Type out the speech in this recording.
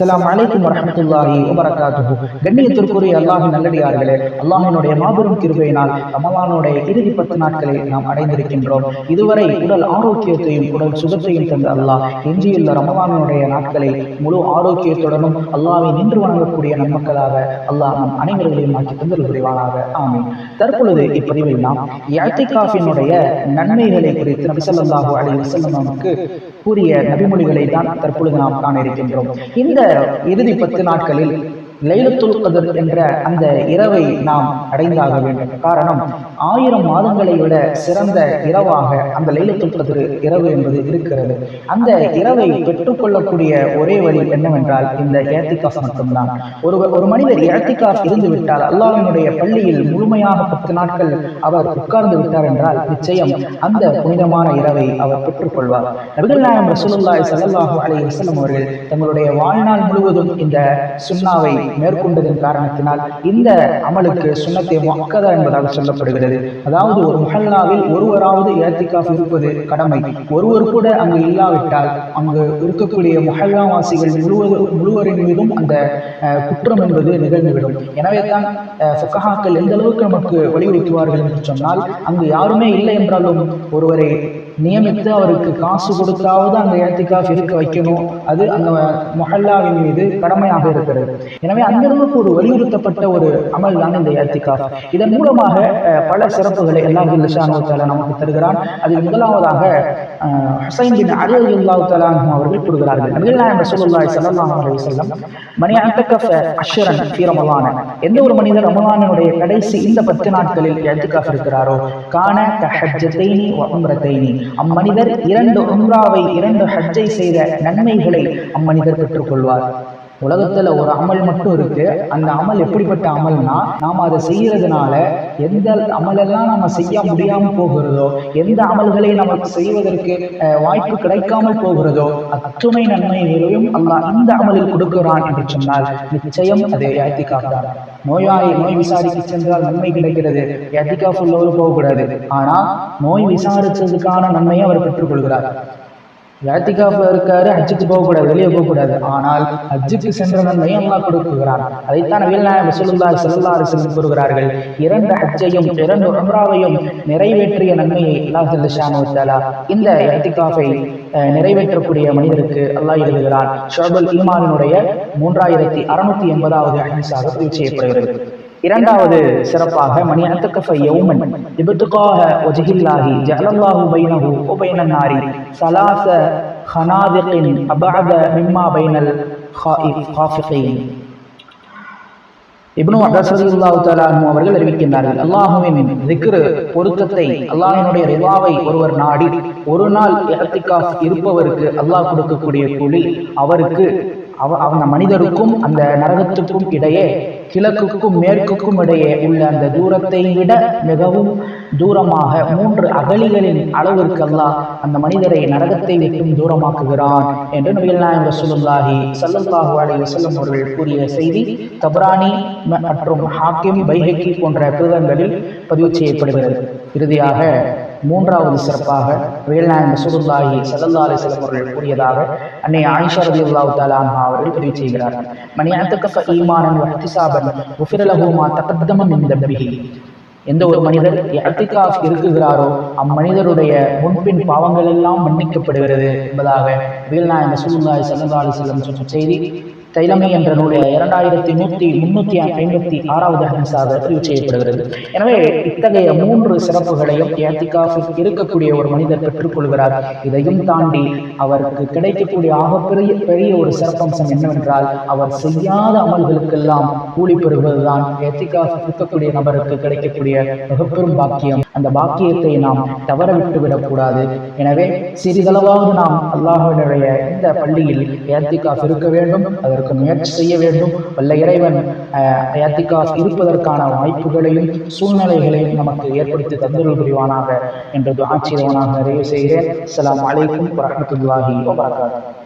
அஸ்லாம் அலைக்கும் வரஹ்மத்துல்லாஹி வபரகாத்துஹு. கண்ணியத்திற்குரிய அல்லாஹ் நல்லடியார்களே அல்லாஹினுடைய மாபெரும் கிருபையினால் ரமலானுடைய இறுதி பத்து நாட்களை நாம் அடைந்திருக்கின்றோம். இதுவரை உடல் ஆரோக்கியத்தையும் உடல் சுகத்தையும் தந்த அல்லாஹ் எஞ்சியுள்ள ரமலானுடைய நாட்களை முழு ஆரோக்கியத்துடனும் அல்லாஹ்வை நின்று வணங்கக்கூடிய நன்மக்களாக அல்லாஹ் நம் அனைவர்களையும் ஆக்கி தந்தல் புரிவானாக ஆமீன். தற்பொழுது இப்பதிவில் நாம் யாத்திகாஃபினுடைய நன்மைகளை குறித்து நபி ஸல்லல்லாஹு அலைஹி வஸல்லம் நமக்கு கூறிய நபிமொழிகளை தான் தற்பொழுது நாம் காண இருக்கின்றோம். இந்த இறுதி பத்து நாட்களில் லைலத்துல் கதர் என்ற அந்த இரவை நாம் அடைந்தாக வேண்டும். காரணம் ஆயிரம் மாதங்களை விட சிறந்த இரவாக அந்த லைலத்துல் இரவு என்பது இருக்கிறது. அந்த இரவை பெற்றுக்கொள்ளக்கூடிய ஒரே வழி என்னவென்றால் இந்த ஏத்திகாஃப் மட்டும்தான். ஒரு ஒரு மனிதர் ஏத்திகாஃப் இருந்து விட்டால் அல்லாஹ்வினுடைய பள்ளியில் முழுமையாக பத்து நாட்கள் அவர் உட்கார்ந்து விட்டார் என்றால் நிச்சயம் அந்த புனிதமான இரவை அவர் பெற்றுக்கொள்வார். நபிகள் நாயம் ரசூலுல்லாய் சல்லாஹு அலி வசலம் அவர்கள் தங்களுடைய வாழ்நாள் முழுவதும் இந்த சுண்ணாவை மேற்கொண்டதன் காரணத்தினால் இந்த அமலுக்கு சுண்ணத்தை மக்கதா என்பதாக சொல்லப்படுகிறது. அதாவது ஒரு முஹல்லாவில் ஒருவராவது ஏத்திகாஃப் இருப்பது கடமை. ஒருவர் கூட அங்கு இல்லாவிட்டால் அங்கு இருக்கக்கூடிய முஹல்லாவாசிகள் முழுவதும் முழுவரின் மீதும் அந்த அஹ், குற்றம் என்பது நிகழ்ந்துவிடும். எனவே தான் ஃபுகஹாக்கள் எந்த அளவுக்கு நமக்கு வலியுறுத்துவார்கள் என்று சொன்னால் அங்கு யாருமே இல்லை என்றாலும் ஒருவரை நியமித்து அவருக்கு காசு கொடுத்தாவது அந்த ஏத்திகாஃப் இருக்க வைக்கணும். அது அந்த மொஹல்லாவின் மீது கடமையாக இருக்கிறது. எனவே அங்கிருந்து ஒரு வலியுறுத்தப்பட்ட ஒரு அமல் தான் இந்த ஏத்திகாஃப் இதன் மூலமாக பல சிறப்புகளை எல்லாம் லிஷானு நமக்கு தருகிறான். அதில் முதலாவதாக அஹ், ஹுசைன் பின் அலி அல்லாஹு தலான் அவர்கள் கூறுகிறார்கள். நபிகள் நாயகம் ரசூலுல்லாஹி ஸல்லல்லாஹு அலைஹி வஸல்லம் மணி அத்தகஃப அஷ்ரன் ஃபீ ரமலான. எந்த ஒரு மனிதர் ரமலானுடைய கடைசி இந்த பத்து நாட்களில் ஏத்திகாஃப் இருக்கிறாரோ கான கஹஜ்ஜத்தைனி வ உம்ரத்தைனி. அம்மனிதர் இரண்டு உம்ராவை இரண்டு ஹஜ்ஜை செய்த நன்மைகளை அம்மனிதர் பெற்றுக்கொள்வார். உலகத்துல ஒரு அமல் மட்டும் இருக்கு. அந்த அமல் எப்படிப்பட்ட அமல்னா நாம அதை செய்யறதுனால எந்த அமலெல்லாம் நம்ம செய்ய முடியாம போகிறதோ எந்த அமல்களை நமக்கு செய்வதற்கு அஹ், வாய்ப்பு கிடைக்காமல் போகிறதோ அத்துணை நன்மை நிறையும் அல்லாஹ் இந்த அமலில் கொடுக்கிறான் என்று சொன்னால் நிச்சயம் அதை ஏத்திக்காக நோயாளி நோய் விசாரிக்க சென்றால் நன்மை கிடைக்கிறது. ஏத்திகாஃப் உள்ளவர் போகக்கூடாது. ஆனா நோய் விசாரிச்சதுக்கான நன்மையை அவர் பெற்றுக்கொள்கிறார். யாத்திகாஃப்ல இருக்காரு ஹஜ்ஜுக்கு போகக்கூடாது வெளியே போகக்கூடாது. ஆனால் ஹஜ்ஜுக்கு சென்ற நன்மையை அல்லாஹ் கொடுக்குகிறார் அதைத்தான் நபிகள் நாயகம் ரசூலுல்லாஹி ஸல்லல்லாஹு கூறுகிறார்கள். இரண்டு ஹஜ்ஜையும் இரண்டு உம்ராவையும் நிறைவேற்றிய நன்மையை அல்லாஹ் ஜல்லஷானு இந்த யாத்திகாஃபை அஹ், நிறைவேற்றக்கூடிய மனிதருக்கு அல்லாஹ் எழுதுகிறார் ஷோபல் ஈமானினுடைய மூன்றாயிரத்தி அறுநூத்தி எண்பதாவது ஹதீஸாக பதிவு செய்யப்படுகிறது. இரண்டாவது சிறப்பாக மணி அத்தகஃப யௌமன். இபத்துகாக வஜஹில்லாஹி ஜஅலல்லாஹு பைனஹு உபைனன்னாரி சலாச ஹனாதிகின் அபாத மிம்மா பைனல் ஹாயிஃப் இப்னு அப்பாஸ் ரலியல்லாஹு அவர்கள் அறிவிக்கின்றார்கள் அல்லாஹுவின் திக்ரு பொருத்தத்தை அல்லாஹினுடைய ரிவாவை ஒருவர் நாடி ஒரு நாள் இஹ்திகாஃப் இருப்பவருக்கு அல்லாஹ் கொடுக்கக்கூடிய கூலி அவருக்கு அவ அந்த மனிதருக்கும் அந்த நரகத்துக்கும் இடையே கிழக்குக்கும் மேற்குக்கும் இடையே உள்ள அந்த தூரத்தை விட மிகவும் தூரமாக மூன்று அகலிகளின் அளவிற்கு அல்லாஹ் அந்த மனிதரை நரகத்தை விட்டும் தூரமாக்குகிறான் என்று நபிகள் நாயகம் ரசூலுல்லாஹி ஸல்லல்லாஹு அலைஹி வஸல்லம் அவர்கள் கூறிய செய்தி. தப்ரானி மற்றும் ஹாக்கிம் பைஹக்கி போன்ற கிருதங்களில் பதிவு செய்யப்படுகிறது. இறுதியாக மூன்றாவது சிறப்பாக நபிகள் நாயகம் ரசூலுல்லாஹி ஸல்லல்லாஹு அவர்கள் கூறியதாக அன்னை ஆயிஷா ரலியல்லாஹு தஆலா அன்ஹா அவர்கள் பதிவு செய்கிறார். மணி அத்தகஃப ஈமானன் வ இஹ்திசாபன் உஃபிர லஹு எந்த ஒரு மனிதர் இஅ்திகாஃப் இருக்குகிறாரோ அம்மனிதருடைய முன்பின் பாவங்கள் எல்லாம் மன்னிக்கப்படுகிறது என்பதாக ரசூலுல்லாஹி ஸல்லல்லாஹு அலைஹி வஸல்லம் சொன்ன செய்தி. தைலமை என்ற நூலில் இரண்டாயிரத்தி நூற்றி முன்னூற்றி ஐம்பத்தி ஆறாவது ஹதீஸாக பதிவு செய்யப்படுகிறது. எனவே இத்தகைய மூன்று சிறப்புகளையும் ஏத்திகாஃபில் இருக்கக்கூடிய ஒரு மனிதர் பெற்றுக்கொள்கிறார். இதையும் தாண்டி அவருக்கு கிடைக்கக்கூடிய ஆகப்பெரிய பெரிய ஒரு சிறப்பம்சம் என்னவென்றால் அவர் செய்யாத அமல்களுக்கெல்லாம் கூலி பெறுவதுதான் ஏத்திகாஃப் இருக்கக்கூடிய நபருக்கு கிடைக்கக்கூடிய மிகப்பெரும் பாக்கியம். அந்த பாக்கியத்தை நாம் தவற விட்டு விடக்கூடாது எனவே சிறிதளவாவது நாம் அல்லாஹ்வினுடைய இந்த பள்ளியில் ஏத்திகாஃப் இருக்க வேண்டும். அதற்கு முயற்சி செய்ய வேண்டும். வல்ல இறைவன் ஏத்திகாஃப் இருப்பதற்கான வாய்ப்புகளையும் சூழ்நிலைகளையும் நமக்கு ஏற்படுத்தி தந்துருள் புரிவானாக என்று ஆட்சியவனாக நிறைவு செய்கிறேன். அஸ்ஸலாமு அலைக்கும் வரஹ்மத்துல்லாஹி வபரகாத்துஹு.